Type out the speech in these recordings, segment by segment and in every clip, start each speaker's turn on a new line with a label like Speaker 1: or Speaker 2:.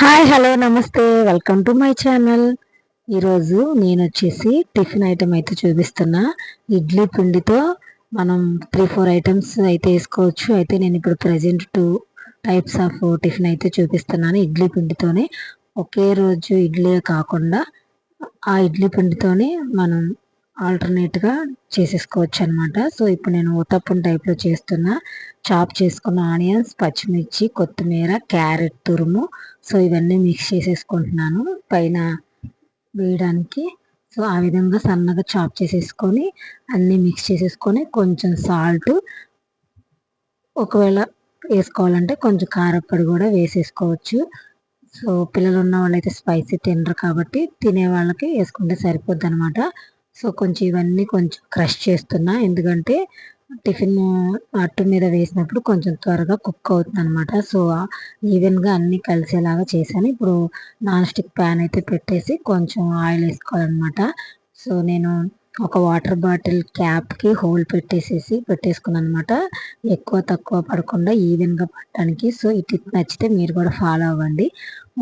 Speaker 1: Hi hello నమస్తే. Welcome to my channel. ఈరోజు నేను వచ్చేసి టిఫిన్ ఐటెం అయితే చూపిస్తున్నా. ఇడ్లీ పిండితో మనం త్రీ ఫోర్ ఐటమ్స్ అయితే వేసుకోవచ్చు. అయితే నేను ఇప్పుడు present two types of tiffin అయితే చూపిస్తున్నాను ఇడ్లీ పిండితోనే. ఒకే రోజు ఇడ్లీ కాకుండా ఆ ఇడ్లీ పిండితోనే మనం ఆల్టర్నేట్గా చేసేసుకోవచ్చు అనమాట సో ఇప్పుడు నేను ఉతప్పం టైప్లో చేస్తున్నా. చాప్ చేసుకున్న ఆనియన్స్ పచ్చిమిర్చి కొత్తిమీర క్యారెట్ తురుము. సో ఇవన్నీ మిక్స్ చేసేసుకుంటున్నాను. పైన వేయడానికి. సో ఆ విధంగా సన్నగా చాప్ చేసేసుకొని అన్నీ మిక్స్ చేసేసుకొని కొంచెం సాల్ట్. ఒకవేళ వేసుకోవాలంటే కొంచెం కారప్పొడి కూడా వేసేసుకోవచ్చు. సో పిల్లలు ఉన్న వాళ్ళైతే స్పైసీ తినరు కాబట్టి తినే వాళ్ళకి వేసుకుంటే సరిపోద్ది అనమాట సో కొంచెం ఇవన్నీ కొంచెం క్రష్ చేస్తున్నా. ఎందుకంటే టిఫిన్ అట్టు మీద వేసినప్పుడు కొంచెం త్వరగా కుక్ అవుతుంది అనమాట సో ఈవెన్గా అన్నీ కలిసేలాగా చేశాను. ఇప్పుడు నాన్ స్టిక్ ప్యాన్ అయితే పెట్టేసి కొంచెం ఆయిల్ వేసుకోవాలన్నమాట. సో నేను ఒక వాటర్ బాటిల్ క్యాప్కి హోల్ పెట్టేసేసి పెట్టేసుకున్నాను అనమాట ఎక్కువ తక్కువ పడకుండా ఈవెన్గా పడటానికి సో ఇటు నచ్చితే మీరు కూడా ఫాలో అవ్వండి.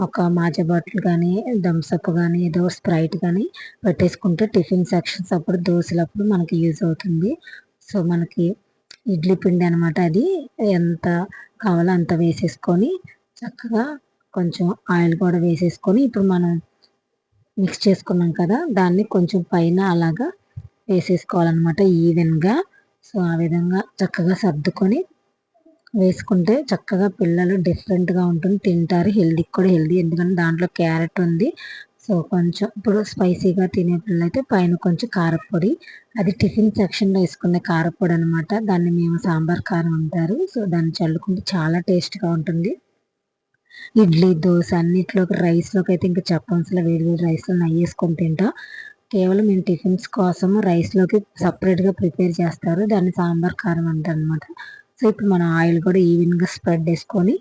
Speaker 1: ఒక మాజా బాటిల్ కానీ థమ్స్అప్ కానీ ఏదో స్ప్రైట్ కానీ పెట్టేసుకుంటే టిఫిన్ సెక్షన్స్ అప్పుడు దోశలప్పుడు మనకి యూజ్ అవుతుంది. సో మనకి ఇడ్లీ పిండి అనమాట అది. ఎంత కావాలో అంత వేసేసుకొని చక్కగా కొంచెం ఆయిల్ కూడా వేసేసుకొని ఇప్పుడు మనం మిక్స్ చేసుకున్నాం కదా దాన్ని కొంచెం పైన అలాగా వేసేసుకోవాలన్నమాట ఈవెన్గా. సో ఆ విధంగా చక్కగా సర్దుకొని వేసుకుంటే చక్కగా పిల్లలు డిఫరెంట్గా ఉంటుంది తింటారు హెల్దీకి కూడా హెల్దీ ఎందుకంటే దాంట్లో క్యారెట్ ఉంది. సో కొంచెం ఇప్పుడు స్పైసీగా తినే పిల్లలైతే పైన కొంచెం కారపొడి అది టిఫిన్ సెక్షన్లో వేసుకునే కారపొడి అనమాట దాన్ని మేము సాంబార్ కారం అంటారు. సో దాన్ని చల్లుకుంటే చాలా టేస్ట్గా ఉంటుంది. ఇడ్లీ దోశ అన్నిట్లోకి రైస్లోకి అయితే ఇంకా చెప్పాల్సిన వేడి వేడి రైస్లో నెయ్యి వేసుకొని తింటాం. కేవలం మేము టిఫిన్స్ కోసం రైస్లోకి సపరేట్గా ప్రిపేర్ చేస్తారు. దాన్ని సాంబార్ కారం అంటారు అనమాట సో ఇప్పుడు మనం ఆయిల్ కూడా ఈవెన్గా స్ప్రెడ్ చేసుకొని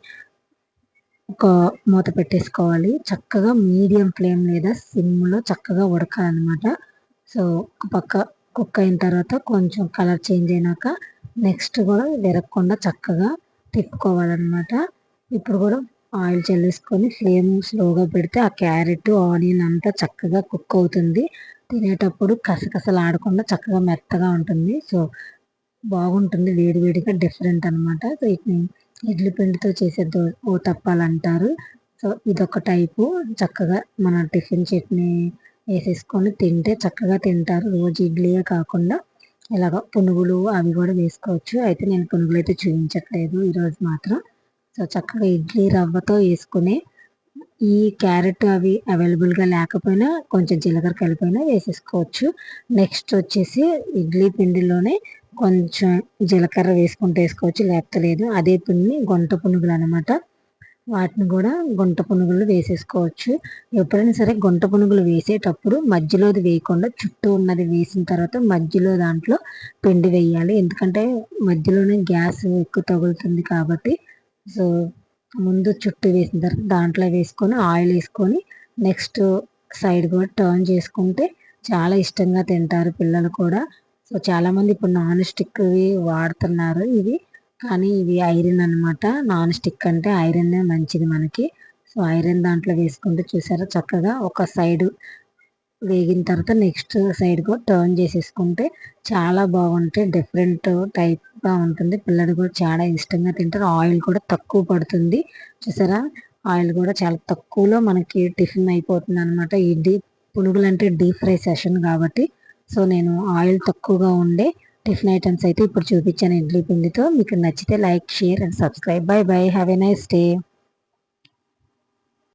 Speaker 1: ఒక మూత పెట్టేసుకోవాలి. చక్కగా మీడియం ఫ్లేమ్ లేదా సిమ్లో చక్కగా ఉడకాలన్నమాట. సో ఒక పక్క కుక్ అయిన తర్వాత కొంచెం కలర్ చేంజ్ అయినాక నెక్స్ట్ కూడా విరగకుండా చక్కగా తిప్పుకోవాలన్నమాట. ఇప్పుడు కూడా ఆయిల్ చల్లేసుకొని ఫ్లేమ్ స్లోగా పెడితే ఆ క్యారెట్ ఆనియన్ అంతా చక్కగా కుక్ అవుతుంది. తినేటప్పుడు కసకసలు ఆడకుండా చక్కగా మెత్తగా ఉంటుంది. సో బాగుంటుంది. వేడివేడిగా డిఫరెంట్ అనమాట వీటిని ఇడ్లీ పిండితో చేసే దో ఓ తప్పాలంటారు. సో ఇదొక టైపు. చక్కగా మన టిఫిన్ చట్నీ వేసేసుకొని తింటే చక్కగా తింటారు. రోజు ఇడ్లీయే కాకుండా ఇలాగ పునుగులు అవి కూడా వేసుకోవచ్చు. అయితే నేను పునుగులు అయితే చూపించట్లేదు. ఈరోజు మాత్రం. సో చక్కగా ఇడ్లీ రవ్వతో వేసుకుని ఈ క్యారెట్ అవి అవైలబుల్గా లేకపోయినా కొంచెం జీలకర్ర కలిపైనా వేసేసుకోవచ్చు. నెక్స్ట్ వచ్చేసి ఇడ్లీ పిండిలోనే కొంచెం జీలకర్ర వేసుకుంటూ వేసుకోవచ్చు. లేకపోతే లేదు అదే పిండిని గుంట పునుగులు అనమాట వాటిని కూడా గుంట పునుగులు వేసేసుకోవచ్చు. ఎప్పుడైనా సరే గుంట పునుగులు వేసేటప్పుడు మధ్యలోది వేయకుండా చుట్టూ ఉన్నది వేసిన తర్వాత మధ్యలో దాంట్లో పిండి వేయాలి. ఎందుకంటే మధ్యలోనే గ్యాస్ ఎక్కువ తగులుతుంది కాబట్టి. సో ముందు చుట్టూ వేసిన తర్వాత దాంట్లో వేసుకొని ఆయిల్ వేసుకొని నెక్స్ట్ సైడ్ కూడా టర్న్ చేసుకుంటే చాలా ఇష్టంగా తింటారు పిల్లలు కూడా. సో చాలామంది ఇప్పుడు నాన్ స్టిక్వి వాడుతున్నారు ఇవి. కానీ ఇవి ఐరన్ అనమాట నాన్ స్టిక్ అంటే ఐరన్ మంచిది మనకి. సో ఐరన్ దాంట్లో వేసుకుంటే చూసారా చక్కగా ఒక సైడ్ వేగిన తర్వాత నెక్స్ట్ సైడ్ కూడా టర్న్ చేసేసుకుంటే చాలా బాగుంటాయి డిఫరెంట్ టైప్ టైప్గా ఉంటుంది పిల్లలు కూడా చాలా ఇష్టంగా తింటారు. ఆయిల్ కూడా తక్కువ పడుతుంది. చూసారా? ఆయిల్ కూడా చాలా తక్కువలో మనకి టిఫిన్ అయిపోతుంది అనమాట ఈ డీప్ పునుగులు అంటే డీప్ ఫ్రై సెషన్ కాబట్టి. సో నేను ఆయిల్ తక్కువగా ఉండే టిఫిన్ ఐటమ్స్ అయితే ఇప్పుడు చూపించాను ఇడ్లీ పిండితో. మీకు నచ్చితే like share and subscribe. Bye bye. Have a nice day.